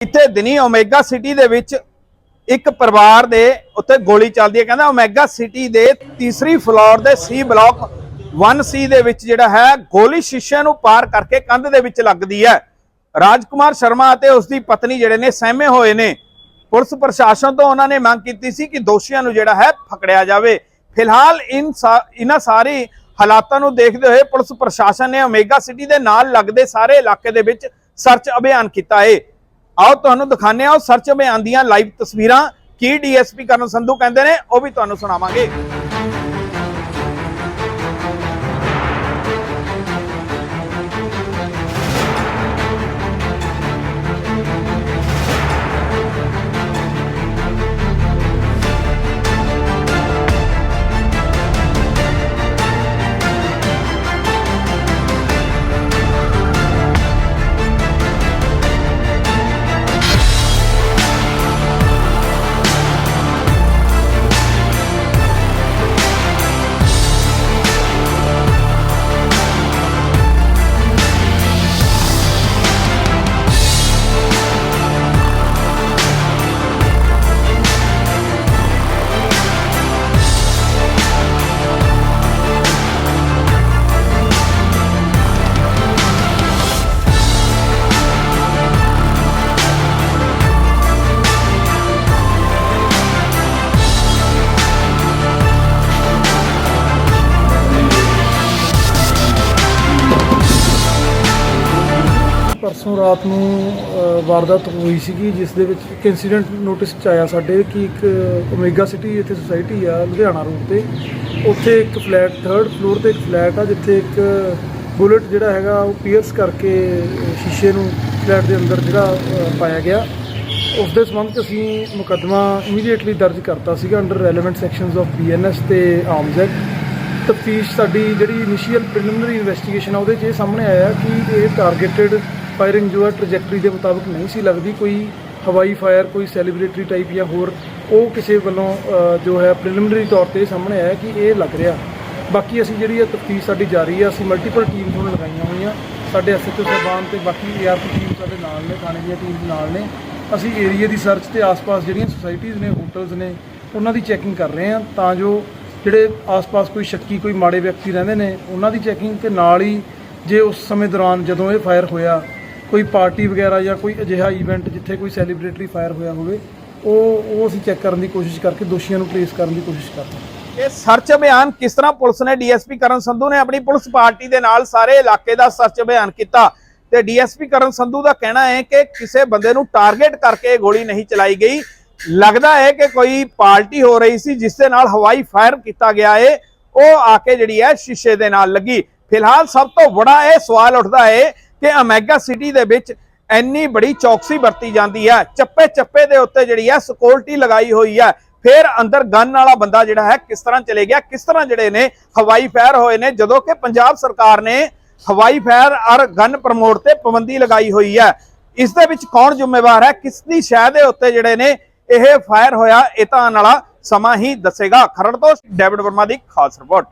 ਇੱਥੇ ਦਿਨੀ omega city ਦੇ ਵਿੱਚ ਇੱਕ ਪਰਿਵਾਰ ਦੇ ਉੱਤੇ ਗੋਲੀ ਚੱਲਦੀ ਹੈ। ਕਹਿੰਦਾ ਓਮੇਗਾ ਸਿਟੀ ਦੇ ਤੀਸਰੀ ਫਲੋਰ ਦੇ ਸੀ ਬਲਾਕ 1C ਦੇ ਵਿੱਚ ਜਿਹੜਾ ਹੈ, ਗੋਲੀ ਸ਼ੀਸ਼ੇ ਨੂੰ ਪਾਰ ਕਰਕੇ ਕੰਧ ਦੇ ਵਿੱਚ ਲੱਗਦੀ ਹੈ। ਰਾਜਕੁਮਾਰ ਸ਼ਰਮਾ ਅਤੇ ਉਸ ਦੀ ਪਤਨੀ ਜਿਹੜੇ ਨੇ ਸਹਿਮੇ ਹੋਏ ਨੇ। ਪੁਲਿਸ ਪ੍ਰਸ਼ਾਸਨ ਤੋਂ ਉਹਨਾਂ ਨੇ ਮੰਗ ਕੀਤੀ ਸੀ ਕਿ ਦੋਸ਼ੀਆਂ ਨੂੰ ਜਿਹੜਾ ਹੈ ਫਕੜਿਆ ਜਾਵੇ। ਫਿਲਹਾਲ ਇਨ ਸਾ- ਇਹਨਾਂ ਸਾਰੀ ਹਾਲਾਤਾਂ ਨੂੰ ਦੇਖਦੇ ਹੋਏ ਪੁਲਿਸ ਪ੍ਰਸ਼ਾਸਨ ਨੇ ਓਮੇਗਾ ਸਿਟੀ ਦੇ ਨਾਲ ਲੱਗਦੇ ਸਾਰੇ ਇਲਾਕੇ ਦੇ ਵਿੱਚ ਸਰਚ ਅਭਿਆਨ ਕੀਤਾ ਹੈ। ਆਓ ਤੁਹਾਨੂੰ ਦਿਖਾਉਂਦੇ ਹਾਂ, ਉਹ ਸਰਚ ਅਭਿਆਨ ਦੀਆਂ ਲਾਈਵ ਤਸਵੀਰਾਂ, ਕੀ ਡੀਐਸਪੀ ਕਰਨ ਸੰਧੂ ਕਹਿੰਦੇ ਨੇ, ਉਹ ਵੀ ਤੁਹਾਨੂੰ ਸੁਣਾਵਾਂਗੇ। ਪਰਸੋਂ ਰਾਤ ਨੂੰ ਅ, ਵਾਰਦਾਤ ਹੋਈ ਸੀਗੀ ਜਿਸ ਦੇ ਵਿੱਚ ਇੱਕ ਇਨਸੀਡੈਂਟ ਨੋਟਿਸ ਚ ਆਇਆ ਸਾਡੇ ਕਿ ਇੱਕ ਓਮੇਗਾ ਸਿਟੀ ਇੱਥੇ ਸੁਸਾਇਟੀ ਆ ਲੁਧਿਆਣਾ ਰੋਡ ਤੇ। ਉੱਥੇ ਇੱਕ ਫਲੈਟ 3rd ਫਲੋਰ ਤੇ ਇੱਕ ਫਲੈਟ ਆ ਜਿੱਥੇ ਇੱਕ ਬੁਲਟ ਜਿਹੜਾ ਹੈਗਾ ਉਹ ਪੀਅਰਸ ਕਰਕੇ ਸ਼ੀਸ਼ੇ ਨੂੰ ਫਲੈਟ ਦੇ ਅੰਦਰ ਜਿਹੜਾ ਅ, ਪਾਇਆ ਗਿਆ। ਉਸ ਦੇ ਸੰਬੰਧ 'ਚ ਅਸੀਂ ਮੁਕੱਦਮਾ ਇਮੀਡੀਏਟਲੀ ਦਰਜ ਕਰਤਾ ਸੀਗਾ under relevant sections of BNS ਤੇ ਆਰਮਜ਼ ਐਕਟ ਤਫਤੀਸ਼ ਸਾਡੀ ਜਿਹੜੀ ਇਨੀਸ਼ੀਅਲ ਪ੍ਰੀਲਿਮਿਨਰੀ ਇਨਵੈਸਟੀਗੇਸ਼ਨ ਆ ਉਹਦੇ 'ਚ ਇਹ ਸਾਹਮਣੇ ਆਇਆ ਕਿ ਇਹ ਟਾਰਗੇਟਡ ਫਾਇਰਿੰਗ ਜੋ ਹੈ ਟ੍ਰੈਜੈਕਟਰੀ ਦੇ ਮੁਤਾਬਕ ਨਹੀਂ ਸੀ ਲੱਗਦੀ, ਕੋਈ ਹਵਾਈ ਫਾਇਰ, ਕੋਈ ਸੈਲੀਬ੍ਰੇਟਰੀ ਟਾਈਪ ਜਾਂ ਹੋਰ, ਉਹ ਕਿਸੇ ਵੱਲੋਂ ਜੋ ਹੈ ਪ੍ਰੀਲਿਮਿਨਰੀ ਤੌਰ ਤੇ ਸਾਹਮਣੇ ਆਇਆ ਕਿ ਇਹ ਲੱਗ ਰਿਹਾ। ਬਾਕੀ ਅਸੀਂ ਜਿਹੜੀ ਇਹ ਤਫਤੀਸ਼ ਸਾਡੀ ਜਾਰੀ ਹੈ ਅਸੀਂ ਮਲਟੀਪਲ ਟੀਮਸ ਹੁਣ ਲਗਾਈਆਂ ਹੋਈਆਂ। ਸਾਡੇ ਐਸਐਚਓ ਸਾਹਿਬਾਨ ਤੇ ਬਾਕੀ ਏਆਰਪੀ ਟੀਮ ਸਾਡੇ ਨਾਲ ਨੇ, ਥਾਣੇ ਦੀਆਂ ਟੀਮਸ ਨਾਲ ਨੇ। ਅਸੀਂ ਏਰੀਆ ਦੀ ਸਰਚ ਤੇ ਆਸ-ਪਾਸ ਜਿਹੜੀਆਂ ਸੁਸਾਇਟੀਆਂ ਨੇ ਹੋਟਲਸ ਨੇ, ਉਹਨਾਂ ਦੀ ਚੈਕਿੰਗ ਕਰ ਰਹੇ ਹਾਂ ਤਾਂ ਜੋ ਜਿਹੜੇ ਆਸ-ਪਾਸ ਕੋਈ ਸ਼ੱਕੀ, ਕੋਈ ਮਾੜੇ ਵਿਅਕਤੀ ਰਹਿੰਦੇ ਨੇ, ਉਹਨਾਂ ਦੀ ਚੈਕਿੰਗ ਤੇ ਨਾਲ ਹੀ ਜੇ ਉਸ ਸਮੇਂ ਦੌਰਾਨ ਜਦੋਂ ਇਹ ਫਾਇਰ ਹੋਇਆ ਕੋਈ ਪਾਰਟੀ ਵਗੈਰਾ ਜਾਂ ਕੋਈ ਅਜਿਹਾ ਇਵੈਂਟ ਜਿੱਥੇ ਕੋਈ ਸੈਲੀਬ੍ਰੇਟਰੀ ਫਾਇਰ ਹੋਇਆ ਹੋਵੇ, ਉਹ ਉਹ ਅਸੀਂ ਚੈੱਕ ਕਰਨ ਦੀ ਕੋਸ਼ਿਸ਼ ਕਰਕੇ, ਦੋਸ਼ੀਆਂ ਨੂੰ ਟ੍ਰੇਸ ਕਰਨ ਦੀ ਕੋਸ਼ਿਸ਼ ਕਰਦੇ ਹਾਂ। ਇਹ ਸਰਚ ਅਭਿਆਨ ਕਿਸ ਤਰ੍ਹਾਂ ਪੁਲਿਸ ਨੇ ਡੀਐਸਪੀ ਕਰਨ ਸੰਧੂ ਨੇ ਆਪਣੀ ਪੁਲਿਸ ਪਾਰਟੀ ਦੇ ਨਾਲ ਸਾਰੇ ਇਲਾਕੇ ਦਾ ਸਰਚ ਅਭਿਆਨ ਕੀਤਾ? ਤੇ ਡੀਐਸਪੀ ਕਰਨ ਸੰਧੂ ਦਾ ਕਹਿਣਾ ਹੈ ਕਿ ਕਿਸੇ ਬੰਦੇ ਨੂੰ ਟਾਰਗੇਟ ਕਰਕੇ ਗੋਲੀ ਨਹੀਂ ਚਲਾਈ ਗਈ। ਲੱਗਦਾ ਹੈ ਕਿ ਕੋਈ ਪਾਰਟੀ ਹੋ ਰਹੀ ਸੀ, ਜਿਸ ਦੇ ਨਾਲ ਹਵਾਈ ਫਾਇਰ ਕੀਤਾ ਗਿਆ ਹੈ ਉਹ ਆ ਕੇ ਜਿਹੜੀ ਹੈ ਸ਼ੀਸ਼ੇ ਦੇ ਨਾਲ ਲੱਗੀ। ਫਿਲਹਾਲ ਸਭ ਤੋਂ ਵੱਡਾ ਇਹ ਸਵਾਲ ਉੱਠਦਾ ਹੈ ਕਿ ਅਮੈਗਾ ਸਿਟੀ ਦੇ ਵਿੱਚ ਇੰਨੀ ਬੜੀ ਚੌਕਸੀ ਵਰਤੀ ਜਾਂਦੀ ਹੈ, ਚੱਪੇ ਚੱਪੇ ਦੇ ਉੱਤੇ ਜਿਹੜੀ ਹੈ ਸਿਕਿਉਰਿਟੀ ਲਗਾਈ ਹੋਈ ਹੈ। ਫਿਰ ਅੰਦਰ ਗਨ ਵਾਲਾ ਬੰਦਾ ਜਿਹੜਾ ਹੈ ਕਿਸ ਤਰ੍ਹਾਂ ਚਲੇ ਗਿਆ, ਕਿਸ ਤਰ੍ਹਾਂ ਜਿਹੜੇ ਨੇ ਹਵਾਈ ਫਾਇਰ ਹੋਏ ਨੇ, ਜਦੋਂ ਕਿ ਪੰਜਾਬ ਸਰਕਾਰ ਨੇ ਹਵਾਈ ਫਾਇਰ ਔਰ ਗਨ ਪ੍ਰਮੋਟ ਤੇ ਪਾਬੰਦੀ ਲਗਾਈ ਹੋਈ ਹੈ। ਇਸ ਦੇ ਵਿੱਚ ਕੌਣ ਜ਼ਿੰਮੇਵਾਰ ਹੈ, ਕਿਸ ਦੀ ਸ਼ਾਇਦ ਦੇ ਉੱਤੇ ਜਿਹੜੇ ਨੇ ਇਹ ਫਾਇਰ ਹੋਇਆ, ਇਹ ਤਾਂ ਆਉਣ ਵਾਲਾ ਸਮਾਂ ਹੀ ਦੱਸੇਗਾ। ਖਰੜ ਤੋਂ ਡੇਵਿਡ ਵਰਮਾ ਦੀ ਖਾਸ ਰਿਪੋਰਟ।